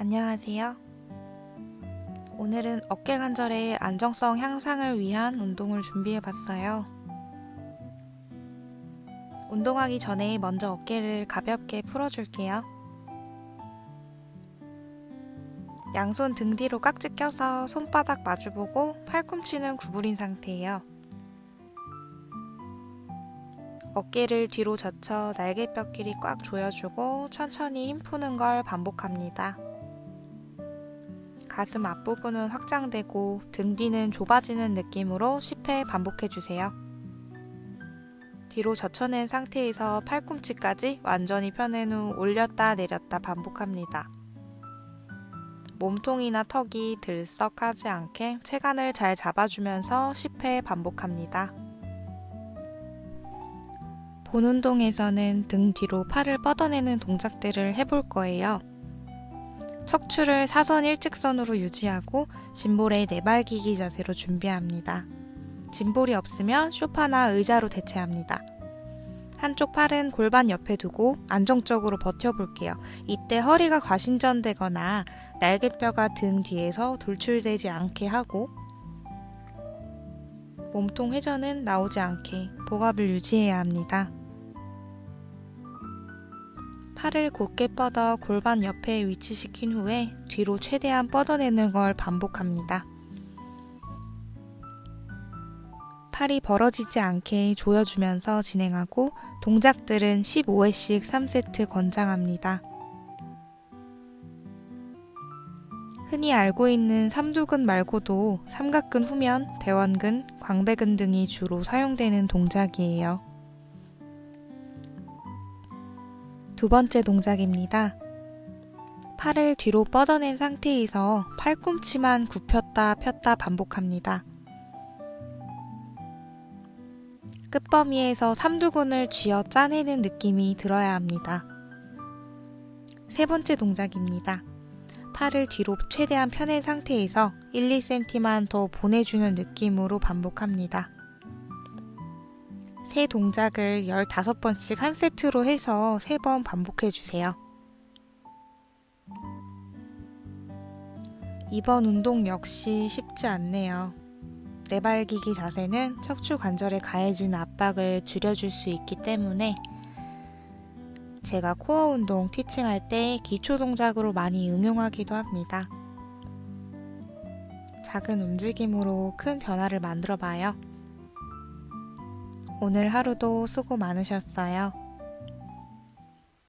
안녕하세요. 오늘은 어깨 관절의 안정성 향상을 위한 운동을 준비해 봤어요. 운동하기 전에 먼저 어깨를 가볍게 풀어줄게요. 양손 등 뒤로 깍지 껴서 손바닥 마주보고 팔꿈치는 구부린 상태예요. 어깨를 뒤로 젖혀 날개뼈끼리 꽉 조여주고 천천히 힘 푸는 걸 반복합니다. 가슴 앞부분은 확장되고 등 뒤는 좁아지는 느낌으로 10회 반복해주세요. 뒤로 젖혀낸 상태에서 팔꿈치까지 완전히 펴낸 후 올렸다 내렸다 반복합니다. 몸통이나 턱이 들썩하지 않게 체간을 잘 잡아주면서 10회 반복합니다. 본 운동에서는 등 뒤로 팔을 뻗어내는 동작들을 해볼 거예요. 척추를 사선 일직선으로 유지하고 짐볼에 내발기기 자세로 준비합니다. 짐볼이 없으면 소파나 의자로 대체합니다. 한쪽 팔은 골반 옆에 두고 안정적으로 버텨볼게요. 이때 허리가 과신전되거나 날개뼈가 등 뒤에서 돌출되지 않게 하고 몸통 회전은 나오지 않게 복압을 유지해야 합니다. 팔을 곧게 뻗어 골반 옆에 위치시킨 후에 뒤로 최대한 뻗어내는 걸 반복합니다. 팔이 벌어지지 않게 조여주면서 진행하고 동작들은 15회씩 3세트 권장합니다. 흔히 알고 있는 삼두근 말고도 삼각근 후면, 대원근, 광배근 등이 주로 사용되는 동작이에요. 두 번째 동작입니다. 팔을 뒤로 뻗어낸 상태에서 팔꿈치만 굽혔다 폈다 반복합니다. 끝범위에서 삼두근을 쥐어 짜내는 느낌이 들어야 합니다. 세 번째 동작입니다. 팔을 뒤로 최대한 펴낸 상태에서 1, 2cm만 더 보내주는 느낌으로 반복합니다. 세 동작을 15번씩 한 세트로 해서 3번 반복해 주세요. 이번 운동 역시 쉽지 않네요. 내발기기 자세는 척추 관절에 가해진 압박을 줄여줄 수 있기 때문에 제가 코어 운동 티칭할 때 기초 동작으로 많이 응용하기도 합니다. 작은 움직임으로 큰 변화를 만들어 봐요. 오늘 하루도 수고 많으셨어요.